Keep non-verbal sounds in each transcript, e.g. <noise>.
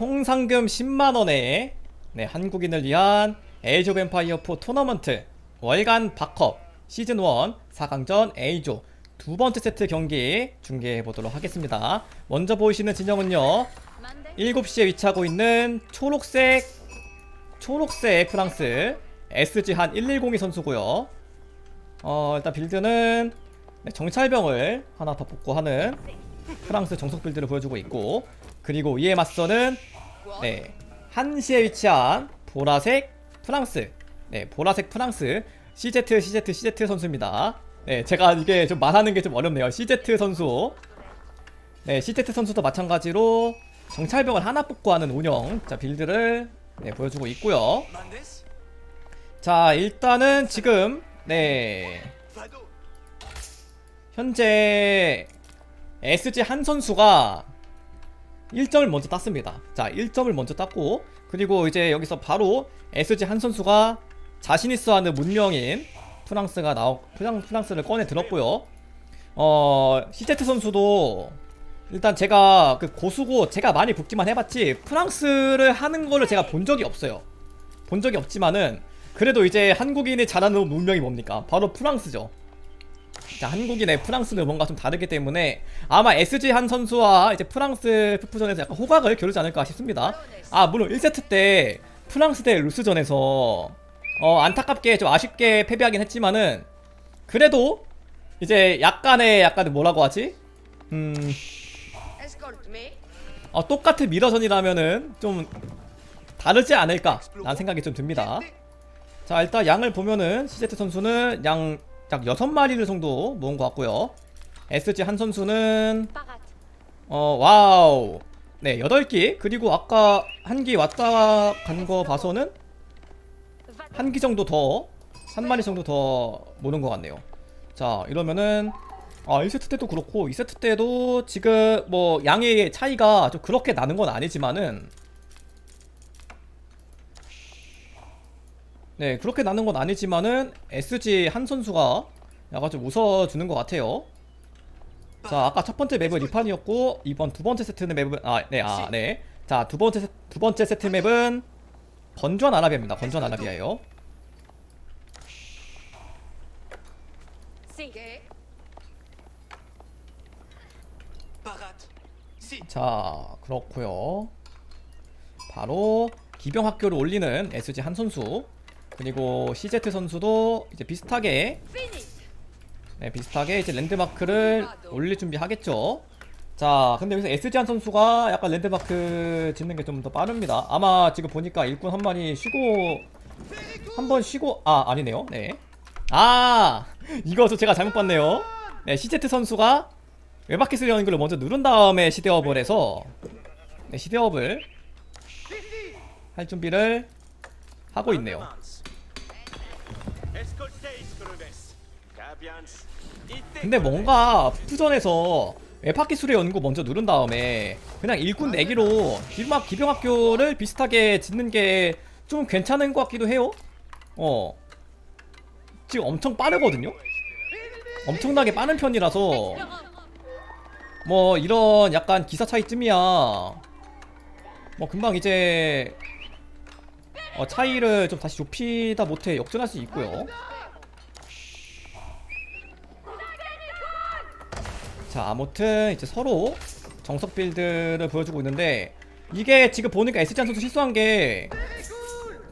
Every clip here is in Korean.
총 상금 10만 원에 네, 한국인을 위한 에이즈 오브 엠파이어 4 토너먼트 월간 바컵 시즌 1 4강전 A조 두 번째 세트 경기 중계해 보도록 하겠습니다. 먼저 보이시는 진영은요. 7시에 위치하고 있는 초록색 초록색 프랑스 SG 한 1102 선수고요. 어, 일단 빌드는 네, 정찰병을 하나 더 복구하는 프랑스 정석 빌드를 보여주고 있고 그리고 이에 맞서는 네, 한시에 위치한 보라색 프랑스 네, 보라색 프랑스 CZ CZ CZ 선수입니다. 네, 제가 이게 좀 말하는 게 좀 어렵네요. CZ 선수 네, CZ 선수도 마찬가지로 정찰병을 하나 복구하는 운영 자 빌드를 네, 보여주고 있고요. 자 일단은 지금 네 현재 SG 한 선수가 1점을 먼저 땄습니다. 자 1점을 먼저 땄고 그리고 이제 여기서 바로 SG 한 선수가 자신 있어 하는 문명인 프랑스가 나오 프랑, 프랑스를 꺼내 들었고요. 어 시제트 선수도 일단 제가 그 고수고 제가 많이 붙기만 해봤지 프랑스를 하는 거를 제가 본 적이 없어요. 본 적이 없지만은 그래도 이제 한국인이 잘하는 문명이 뭡니까? 바로 프랑스죠. 자, 한국인의 프랑스는 뭔가 좀 다르기 때문에 아마 SG 한 선수와 이제 프랑스 푸푸전에서 약간 호각을 겨루지 않을까 싶습니다. 아, 물론 1세트 때 프랑스 대 루스전에서 어, 안타깝게 좀 아쉽게 패배하긴 했지만은 그래도 이제 약간의 약간 뭐라고 하지? 음. 어, 똑같은 미러전이라면은 좀 다르지 않을까 라는 생각이 좀 듭니다. 자 일단 양을 보면은 시제트 선수는 양 약 6마리를 정도 모은 것 같고요. SG 한 선수는 어 와우 네 8기 그리고 아까 한 기 왔다 간 거 봐서는 한 기 정도 더한 마리 정도 더 모는 것 같네요. 자 이러면은 아 1세트 때도 그렇고 2세트 때도 지금 뭐 양의 차이가 좀 그렇게 나는 건 아니지만은 네 그렇게 나는 건 아니지만은 SG 한 선수가 약간 좀 웃어주는 것 같아요. 자 아까 첫 번째 맵은 리판이었고 이번 두 번째 세트는 맵은 아네아네자 두 번째 세, 두 번째 세트 맵은 건조한 아라비아입니다. 건조한 아라비아예요. 자 그렇고요 바로 기병 학교를 올리는 SG 한 선수 그리고 CZ 선수도 이제 비슷하게. 네, 비슷하게 이제 랜드마크를 올릴 준비 하겠죠 자 근데 여기서 한 선수가 약간 랜드마크 짓는 게 좀 더 빠릅니다 아마 지금 보니까 일꾼 한 마리 쉬고 한 번 쉬고 아 아니네요 네 아 이거 저 제가 잘못 봤네요 네 CZ 선수가 외바퀴 쓰려는 걸 먼저 누른 다음에 시대업을 해서 네, 시대업을 할 준비를 하고 있네요. 근데 뭔가 푸전에서 외바퀴 수레 연구 먼저 누른 다음에 그냥 일꾼 내기로 기병, 기병학교를 비슷하게 짓는 게 좀 괜찮은 것 같기도 해요. 어. 지금 엄청 빠르거든요. 엄청나게 빠른 편이라서 뭐 이런 약간 기사 차이쯤이야 뭐 금방 이제 어, 차이를 좀 다시 좁히다 못해 역전할 수 있고요 자 아무튼 이제 서로 정석 빌드를 보여주고 있는데 이게 지금 보니까 SG 한 선수 실수한 게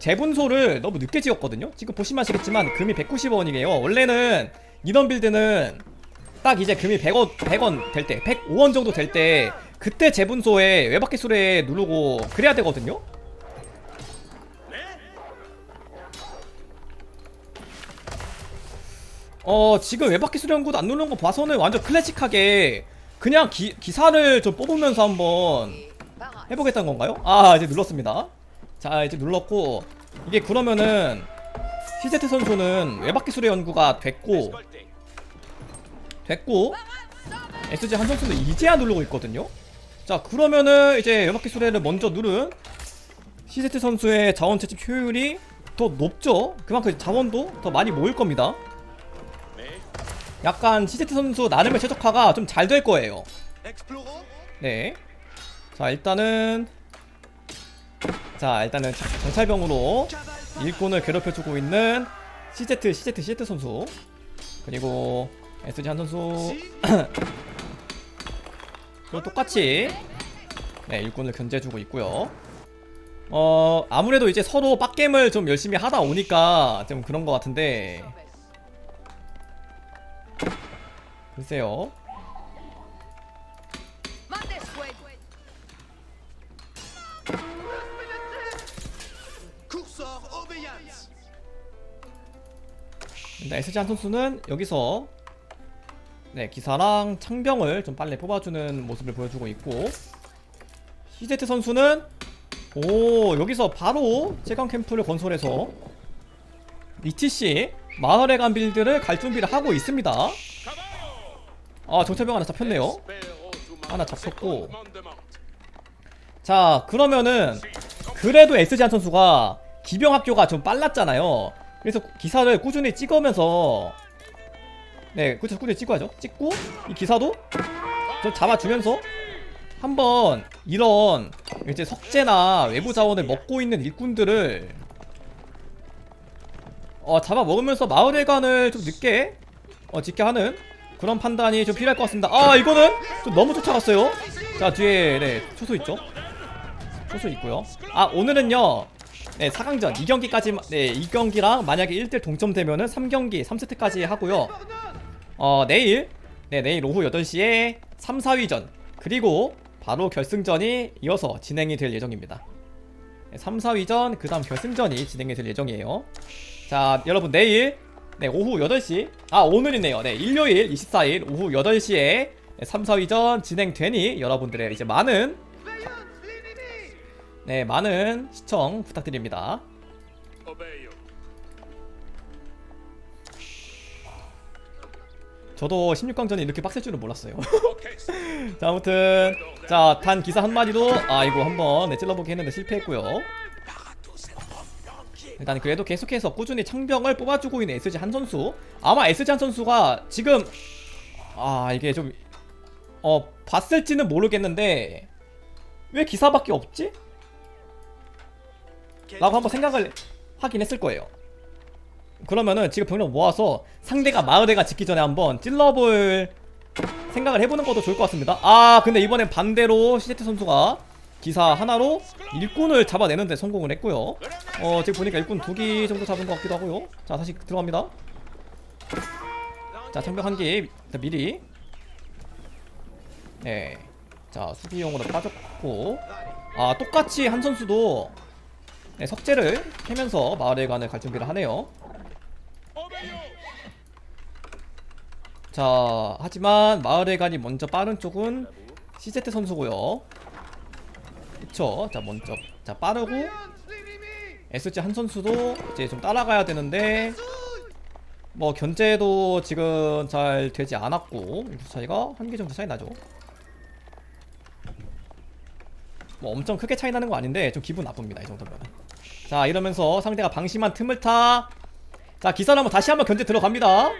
재분소를 너무 늦게 지었거든요 지금 보시면 아시겠지만 금이 190원이에요 원래는 이런 빌드는 딱 이제 금이 100원, 100원 될 때, 105원 정도 될 때, 그때 재분소에 수레 누르고 그래야 되거든요? 어, 지금 외바퀴 수레 연구도 안 누르는 거 봐서는 완전 클래식하게 그냥 기, 기사를 좀 뽑으면서 한번. 해보겠다는 건가요? 아, 이제 눌렀습니다. 자, 이제 눌렀고, 이게 그러면은, 시제트 선수는 외바퀴 수레 연구가 됐고, 됐고 SG 한 선수는 이제야 누르고 있거든요 자 그러면은 이제 연막기 수레를 먼저 누른 CZ 선수의 자원 채집 효율이 더 높죠 그만큼 자원도 더 많이 모일 겁니다 약간 CZ 선수 나름의 최적화가 좀 잘 될 거예요. 네 자 일단은 자 일단은 자- 정찰병으로 일꾼을 괴롭혀주고 있는 CZ CZ CZ 선수. 그리고 SG 한 선수. <clears throat> 그리고 똑같이 네 일꾼을 견제해주고 있고요. 어 아무래도 이제 서로 빡겜을 좀 열심히 하다 오니까 좀 그런 것 같은데 글쎄요 Mandesque. Cursor obéissance. 일단 SG 한 선수는 여기서 네 기사랑 창병을 좀 빨리 뽑아주는 모습을 보여주고 있고 CZ 선수는 오 여기서 바로 제강 캠프를 건설해서 ETC 마을에 간 빌드를 갈 준비를 하고 있습니다 아 정찰병 하나 잡혔네요. 하나 잡혔고. 자 그러면은 그래도 SG 선수가 기병 학교가 좀 빨랐잖아요. 그래서 기사를 꾸준히 찍으면서 네 그쵸 꾸준히 찍어야죠. 찍고 이 기사도 좀 잡아주면서 한번 이런 이제 석재나 외부 자원을 먹고 있는 일꾼들을 어 잡아 먹으면서 마을회관을 좀 늦게 어 짓게 하는 그런 판단이 좀 필요할 것 같습니다. 아 이거는 좀 너무 쫓아갔어요. 자 뒤에 네 초소 있죠? 초소 있고요. 아 오늘은요 네 4강전 2경기까지 네 2경기랑 만약에 1대 동점되면은 3경기 3세트까지 하고요. 어 내일 네 내일 오후 8시에 3, 4위전 그리고 바로 결승전이 이어서 진행이 될 예정입니다. 네, 3, 4위전 그 다음 결승전이 진행이 될 예정이에요. 자 여러분 내일 네 오후 8시. 아 오늘이네요. 네 일요일 24일 오후 8시에 네, 3, 4위전 진행되니 여러분들의 이제 많은 네 많은 시청 부탁드립니다. 저도 16강전에 이렇게 빡셀 줄은 몰랐어요. <laughs> 자 아무튼 자 단 기사 한마디도 아 이거 한번 네, 찔러보기 했는데 실패했고요 일단 그래도 계속해서 꾸준히 창병을 뽑아주고 있는 SG 한 선수. 아마 SG 한 선수가 지금 아 이게 좀 어 봤을지는 모르겠는데 왜 기사밖에 없지? 라고 한번 생각을 하긴 했을 거예요. 그러면은 지금 병력 모아서 상대가 마을에가 짓기 전에 한번 찔러볼 생각을 해보는 것도 좋을 것 같습니다. 아 근데 이번엔 반대로 시제트 선수가 기사 하나로 일꾼을 잡아내는데 성공을 했고요. 어 지금 보니까 일꾼 두기 정도 잡은 것 같기도 하고요. 자 다시 들어갑니다. 자 장벽 한개 미리. 네자 수비용으로 빠졌고. 아 똑같이 한 선수도 네, 석재를 캐면서 마을회관을 갈 준비를 하네요. 자 하지만 마을회관이 먼저 빠른 쪽은 CZ 선수고요 그쵸? 자 먼저 자 빠르고. SG 한 선수도 이제 좀 따라가야 되는데. 뭐 견제도 지금 잘 되지 않았고 인구 차이가 한 개 정도 차이 나죠. 뭐 엄청 크게 차이 나는 거 아닌데 좀 기분 나쁩니다 이 정도면. 자 이러면서 상대가 방심한 틈을 타. 자 기사를 한번 다시 한번 견제 들어갑니다.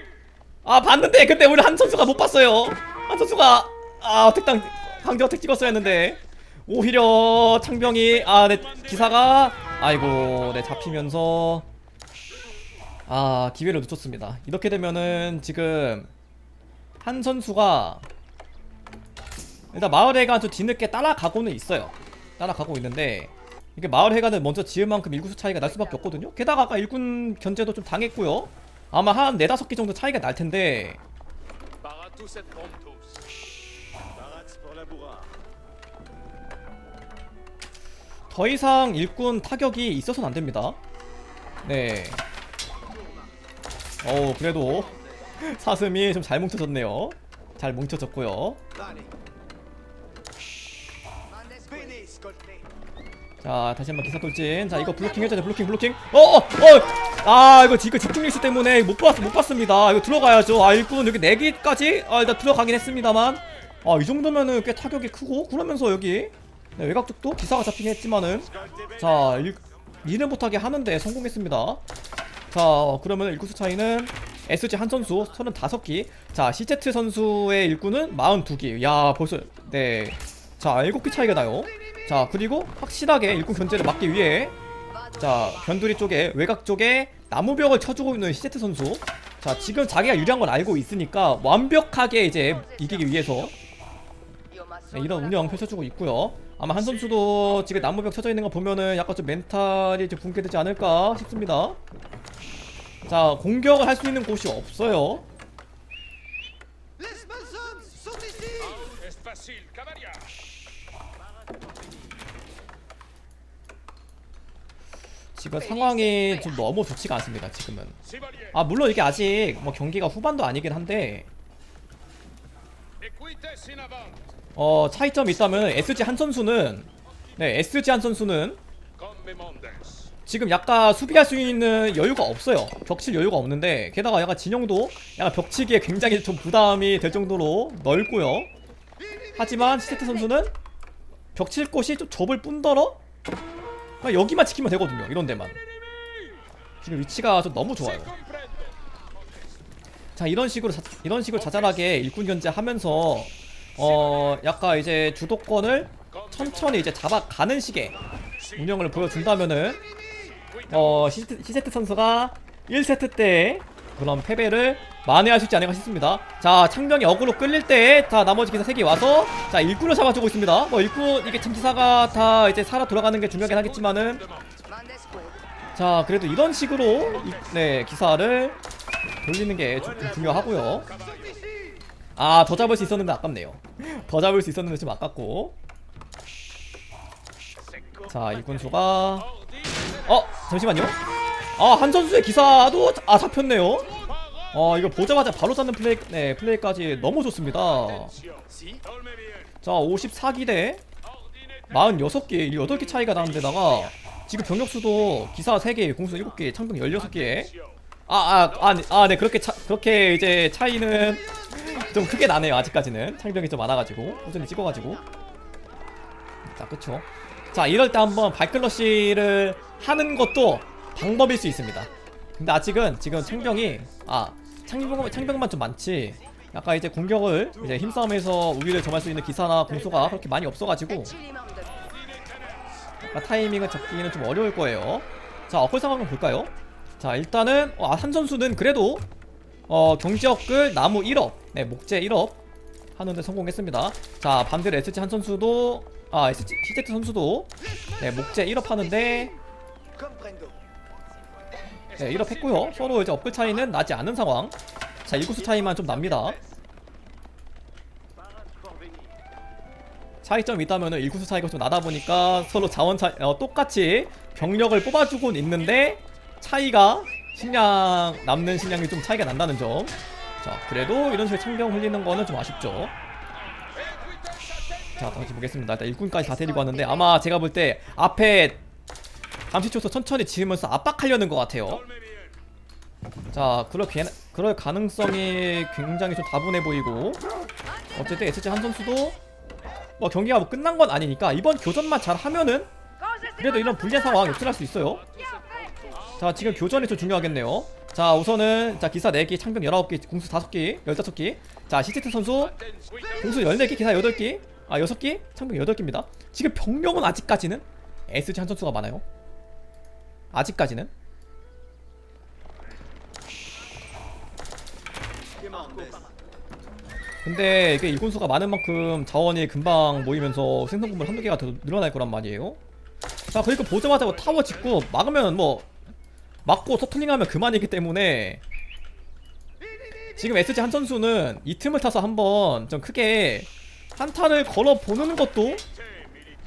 아 봤는데 근데 우리 한 선수가 못 봤어요. 한 선수가 아 어택당 강제 어택 찍었어야 했는데 오히려 창병이 아네 기사가 아이고 네 잡히면서 아 기회를 놓쳤습니다. 이렇게 되면은 지금 한 선수가 일단 마을회관 좀 뒤늦게 따라가고는 있어요. 따라가고 있는데 이게 마을회관을 먼저 지을 만큼 일구수 차이가 날 수밖에 없거든요. 게다가 아까 일군 견제도 좀 당했고요. 아마 한 네다섯 개 정도 차이가 날 텐데 더 이상 일꾼 타격이 있어서는 안 됩니다. 네. 어우, 그래도 <laughs> 사슴이 좀 잘 뭉쳐졌네요. 잘 뭉쳐졌고요. 자, 다시 한번 기사 돌진. 자, 이거 블로킹 해줘야 돼. 블로킹, 블로킹. 어, 어, 어! 아, 이거 지금 집중일수 때문에 못 봤, 못 봤습니다. 이거 들어가야죠. 아, 일꾼 여기 4개까지? 아, 일단 들어가긴 했습니다만. 아, 이 정도면은 꽤 타격이 크고, 그러면서 여기 네, 외곽 쪽도 기사가 잡히긴 했지만은. 자, 일, 일은 못하게 하는데 성공했습니다. 자, 그러면 일구수 차이는 SG 한 선수 35기. 자, CZ 선수의 일꾼은 42기. 야, 벌써 네. 자 7개 차이가 나요 자 그리고 확실하게 일꾼 견제를 막기 위해 자 변두리 쪽에 외곽 쪽에 나무벽을 쳐주고 있는 시제트 선수 자 지금 자기가 유리한 걸 알고 있으니까 완벽하게 이제 이기기 위해서 네, 이런 운영. 펼쳐주고 있고요 아마 한 선수도 지금 나무벽 쳐져 있는 거 보면은 약간 좀 멘탈이 좀 붕괴되지 않을까 싶습니다 자 공격을 할 수 있는 곳이 없어요. 지금 상황이 좀 너무 좋지가 않습니다 지금은. 아 물론 이게 아직 뭐 경기가 후반도 아니긴 한데. 어 차이점이 있다면 SG 한 선수는 네 SG 한 선수는. 지금 약간 수비할 수 있는 여유가 없어요 벽칠 여유가 없는데 게다가 약간 진영도 약간 벽치기에 굉장히 좀 부담이 될 정도로 넓고요 하지만 시세트 선수는 벽칠 곳이 좀 좁을 뿐더러 여기만 지키면 되거든요 이런 데만 지금 위치가 좀 너무 좋아요. 자 이런 식으로 자, 이런 식으로 자잘하게 일꾼 견제하면서 어 약간 이제 주도권을 천천히 이제 잡아가는 식의 운영을 보여준다면은 어 시세트, 시세트 선수가 1세트 때 그런 패배를 만회할 수 있지 않을까 싶습니다. 자 창병이 어그로 끌릴 때자 나머지 기사 3개 와서 자 일꾼을 잡아주고 있습니다. 뭐 일꾼 이게 참 기사가 다 이제 살아 돌아가는 게 중요하긴 하겠지만은. 자 그래도 이런 식으로 이- 네 기사를 돌리는 게좀 중요하고요 아더 잡을 수 있었는데 아깝네요 더 잡을 수 있었는데 좀 아깝고. 자 이군수가 어 잠시만요. 아 한 선수의 기사도 아 잡혔네요. 어 이거 보자마자 바로 잡는 플레이 네 플레이까지 너무 좋습니다. 자 54기 대. Ordine 46개 8개 차이가 나는데다가 지금 병력수도 기사 3개 공수 7개 창병 16개 아, 아, 아, 네, 아, 네, 그렇게 차, 그렇게 이제 차이는 좀 크게 나네요, 아직까지는. 창병이 좀 많아가지고, 꾸준히 찍어가지고. 자, 그쵸. 자, 이럴 때 한번 발클러시를 하는 것도 방법일 수 있습니다. 근데 아직은 지금 창병이, 아, 창병, 창병만 좀 많지, 약간 이제 공격을, 이제 힘싸움에서 우위를 점할 수 있는 기사나 공수가 그렇게 많이 없어가지고, 타이밍을 잡기는 좀 어려울 거예요. 자, 어플 상황을 볼까요? 자, 일단은 어, 아, 한 선수는 그래도 어, 경지역을 나무 1업, 네, 목재 1업 하는데 성공했습니다. 자, 반대로 SG 한 선수도 아, SG 시제트 선수도 네, 목재 1업 하는데. 네, 1업 했고요. 서로 이제 업글 차이는 나지 않은 상황. 자, 일구수 차이만 좀 납니다. 차이점이 있다면은 일구수 차이가 좀 나다 보니까 서로 자원 차 어, 똑같이 병력을 뽑아주곤 있는데 차이가 식량 남는 식량이 좀 차이가 난다는 점. 자 그래도 이런 식으로 창병 흘리는 거는 좀 아쉽죠. 자 다시 보겠습니다. 일단 일꾼까지 다 데리고 왔는데 아마 제가 볼 때 앞에 감시초소 천천히 지으면서 압박하려는 것 같아요. 자, 개, 그럴 가능성이 굉장히 좀 다분해 보이고 어쨌든 SG 한 선수도 뭐 경기가 뭐 끝난 건 아니니까 이번 교전만 잘 하면은 그래도 이런 불리한 상황 역전할 수 있어요. 자, 지금 교전이 좀 중요하겠네요. 자, 우선은 자 기사 4개, 창병 19개, 공수 5개, 15개. 자, 시티트 선수 공수 14개, 기사 8개. 아, 6개, 창병 8개입니다. 지금 병력은 아직까지는 SG 한 선수가 많아요. 아직까지는 근데 이게 일군수가 많은 만큼 자원이 금방 모이면서 생성 건물 한두 개가 더 늘어날 거란 말이에요. 자, 그러니까 보자마자 뭐 타워 짓고 막으면 뭐 막고 터틀링하면 그만이기 때문에 지금 SG 한 선수는 이 틈을 타서 한번 좀 크게 한타를 걸어 보는 것도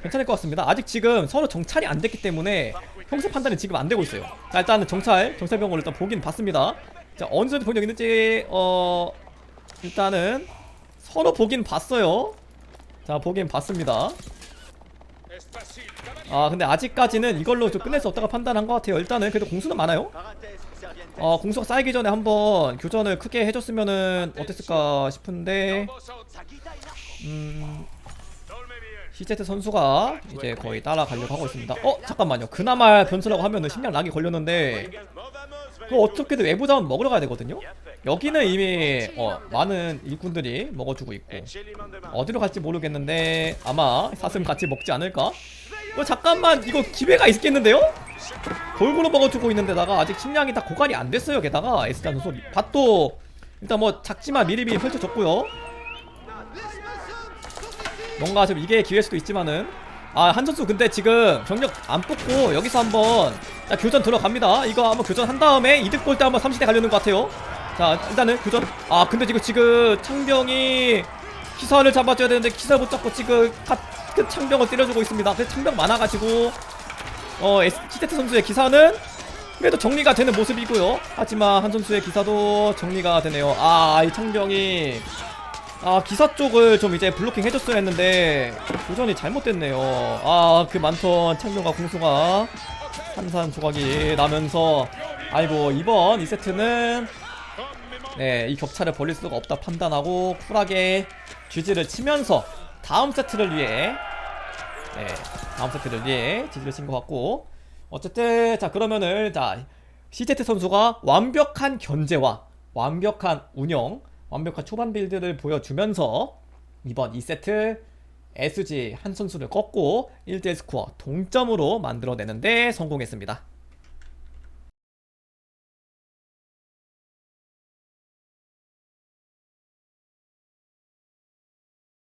괜찮을 것 같습니다. 아직 지금 서로 정찰이 안 됐기 때문에 형세 판단이 지금 안 되고 있어요. 자, 일단은 정찰, 정찰병을 일단 보긴 봤습니다. 자, 어느 정도 병력 있는지 어 일단은 서로 보긴 봤어요. 자, 보긴 봤습니다. 아, 근데 아직까지는 이걸로 좀 끝낼 수 없다고 판단한 것 같아요. 일단은 그래도 공수는 많아요. 어, 공수가 쌓이기 전에 한번 교전을 크게 해줬으면은 어땠을까 싶은데. 음, CZ 선수가 이제 거의 따라가려고 하고 있습니다. 어 잠깐만요. 그나마 변수라고 하면은 심장 락이 걸렸는데 그 어떻게든 외부 자원 먹으러 가야 되거든요. 여기는 이미 어, 많은 일꾼들이 먹어주고 있고 어디로 갈지 모르겠는데 아마 사슴 같이 먹지 않을까? 어 잠깐만 이거 기회가 있겠는데요? 골고루 먹어주고 있는데다가 아직 식량이 다 고갈이 안 됐어요. 게다가 에스타 선수 밭도 일단 뭐 작지만 미리미리 펼쳐졌고요. 뭔가 좀 이게 기회일 수도 있지만은. 아 한 선수 근데 지금 병력 안 뽑고 여기서 한번 자 교전 들어갑니다. 이거 한번 교전 한 다음에 이득 볼 때 한번 30대 가려는 것 같아요. 자 일단은 교전. 아 근데 지금 지금 창병이 기사를 잡아줘야 되는데 기사 못 잡고 지금 갓, 그 창병을 때려주고 있습니다. 그래서 창병 많아가지고 어 S- 시테트 선수의 기사는 그래도 정리가 되는 모습이고요. 하지만 한 선수의 기사도 정리가 되네요. 아 이 창병이 아 기사 쪽을 좀 이제 블로킹 해줬어야 했는데 도전이 잘못됐네요. 아 그 많던 창룡과 공수가 산산 조각이 나면서 아이고 이번 2세트는 네 이 격차를 벌릴 수가 없다 판단하고 쿨하게 쥐지를 치면서 다음 세트를 위해 네 다음 세트를 위해 지지를 친 것 같고. 어쨌든 자 그러면은 자 CZ 선수가 완벽한 견제와 완벽한 운영 완벽한 초반 빌드를 보여주면서 이번 2세트 SG 한 선수를 꺾고 1대1 스코어 동점으로 만들어내는데 성공했습니다.